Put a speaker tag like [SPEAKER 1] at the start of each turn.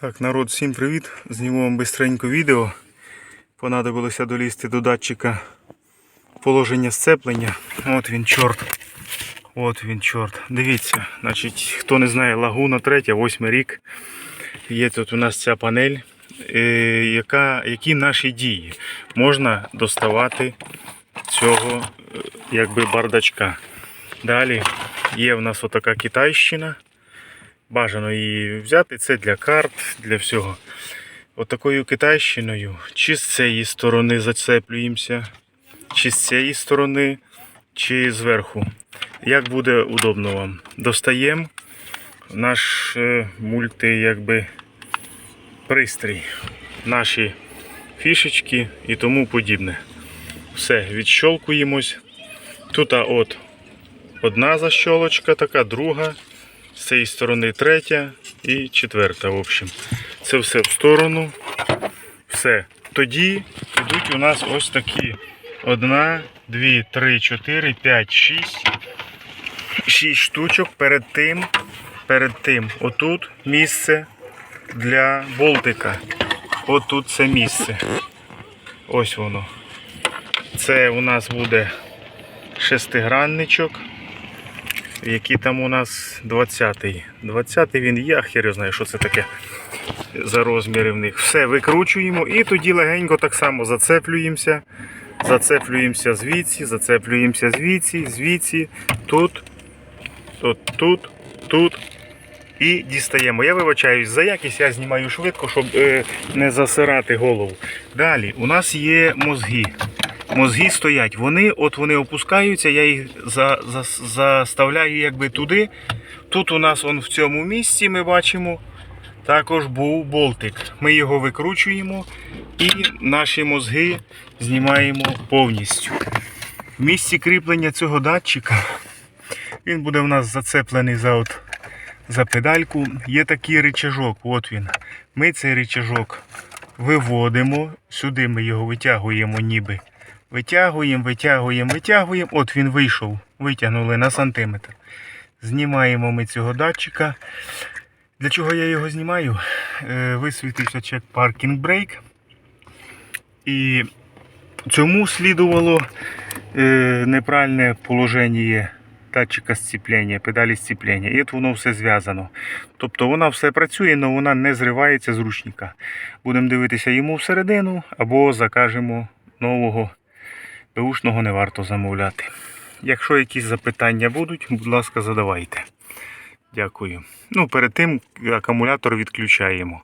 [SPEAKER 1] Так, народ, всім привіт! Зніму вам бистренько відео. Понадобилося долізти до датчика положення сцеплення. От він чорт. От він чорт. Дивіться, значить, хто не знає, лагуна 3, 8 рік. Є тут у нас ця панель. Е, яка, які наші дії можна доставати цього е, якби бардачка. Далі є в нас отака китайщина. Бажано її взяти. Це для карт, для всього. Отакою китайщиною. Чи з цієї сторони зацеплюємося, чи з цієї сторони, чи зверху. Як буде удобно вам. Достаємо наш е, мульти, якби пристрій, наші фішечки і тому подібне. Все, відщолкуємось. Тут от одна защолочка, така, друга, з цієї сторони третя і четверта. В общем. Це все в сторону. Все. Тоді йдуть у нас ось такі. Одна, дві, три, чотири, п'ять, шість. Шість штучок перед тим. Перед тим. Отут місце для болтика. Отут це місце. Ось воно. Це у нас буде шестигранничок. Який там у нас 20-й. 20-й він є, хер знає, що це таке за розміри в них. Все, викручуємо і тоді легенько так само зацеплюємося. Зацеплюємося звідси, зацеплюємося звідси, звідси, тут, тут, тут, тут. І дістаємо. Я вибачаюсь за якість, я знімаю швидко, щоб е, не засирати голову. Далі у нас є мозги. Мозги стоять. Вони от вони опускаються, я їх за, за, заставляю якби туди. Тут у нас он в цьому місці ми бачимо. Також був болтик. Ми його викручуємо і наші мозги знімаємо повністю. В місці кріплення цього датчика він буде у нас зацеплений за, от, за педальку. Є такий рычажок. От він. Ми цей рычажок виводимо. Сюди ми його витягуємо ніби. Витягуємо, витягуємо, витягуємо. От він вийшов. Витягнули на сантиметр. Знімаємо ми цього датчика. Для чого я його знімаю? Е, Висвітився чек паркінг брейк. І цьому слідувало е, неправильне положення датчика сцеплення, педалі сцеплення. І от воно все зв'язано. Тобто вона все працює, але вона не зривається з ручника. Будемо дивитися йому всередину або закажемо нового. Беушного не варто замовляти. Якщо якісь запитання будуть, будь ласка, задавайте. Дякую. Ну, перед тим акумулятор відключаємо.